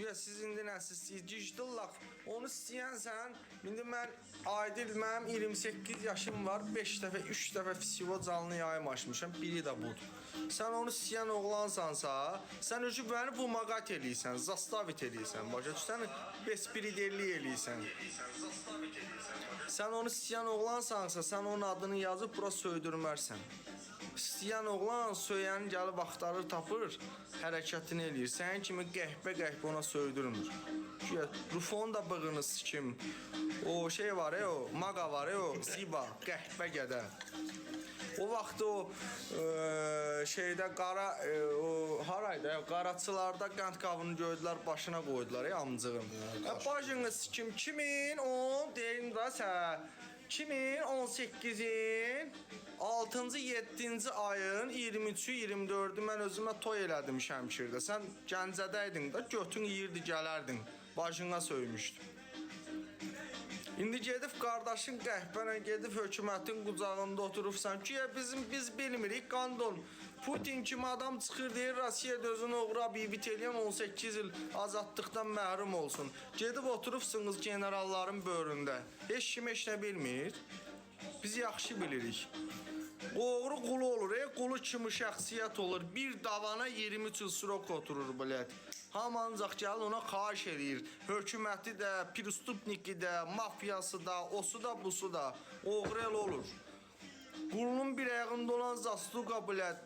Güya siz indi nəsilsiz digital laf. Onu istəyənsən, indi mən Aydil mənim 28 yaşım var. 5 dəfə, 3 dəfə festival canlı yayım açmışam. Biri də budur. Sən onu istəyən oğlansansa, sən özü məni bu maqat eləyirsən, zastavit eləyirsən. Başa düşsən? Bespirideli eləyirsən. Sən onu istəyən oğlansansa, sən onun adını yazıb bura söydürmərsən. İstəyən oğlan söyəni gəlib axtarır, tapır, hərəkətini eləyir. Sənin kimi qəhbə-qəhbə ona söydürmür. Güya Rufon da bığını sikim. O şey var ya, o maqa var ya, o Ziba, qəhbə gədə. O vaxt o e, şeydə qara e, o harayda qaraçılarda qənd qabını gördülər, başına qoydular ya amcığım. Ya başını sikim 2010 deyin da sən 2018-in 6-cı 7-ci ayın 23-ü 24-ü mən özümə toy elədim Şəmkirdə. Sən Gəncədəydin də, götün yeyirdi gələrdin. Başına söymüşdüm. İndi gedib qardaşın qəhbənə gedib hökumətin qucağında oturubsan ki, bizim biz bilmirik qandon. Putin kimi adam çıxır deyir Rusiya özünü oğra bibit eləyən 18 il azadlıqdan məhrum olsun. Gedib oturubsunuz generalların böhründə. Heç kim heç nə bilmir. Biz yaxşı bilirik. Oğru qulu olur, ey qulu kimi şəxsiyyət olur. Bir davana 23 il srok oturur bilət. Hamı ancaq gəlir ona xahiş eləyir. Hökuməti də, prestupniki də, mafiyası da, osu da, busu da. Oğru el olur. Qulunun bir ayağında olan zasluqa bilət.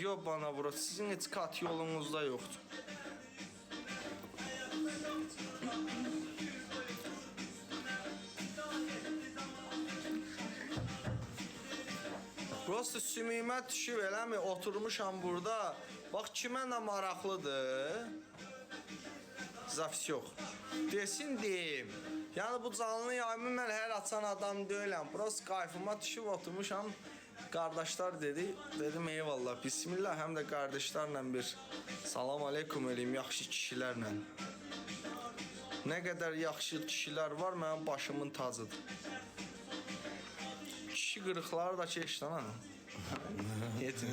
Yo bana bura, sizin heç kat yolunuzda yoxdur. Prosta sümüyümə düşüb eləmi? Oturmuşam burada. Bax kimə nə maraqlıdır? Zafs yox. Desin deyim. Yəni bu canlı yayımı mən hər açan adam deyiləm. Prosta kayfıma düşüb oturmuşam. Qardaşlar dedi. Dedim eyvallah. Bismillah həm də qardaşlarla bir salam aleykum eləyim yaxşı kişilərlə. Nə qədər yaxşı kişilər var mənim başımın tacıdır. Kişi qırıqları da lan ha. Yetin.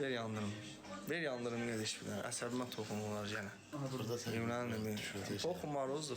Ver yandırım. Ver yandırım dənə. Əsəbimə toxunurlar yenə. Burada Yunanlı bir. Oxumar oldu.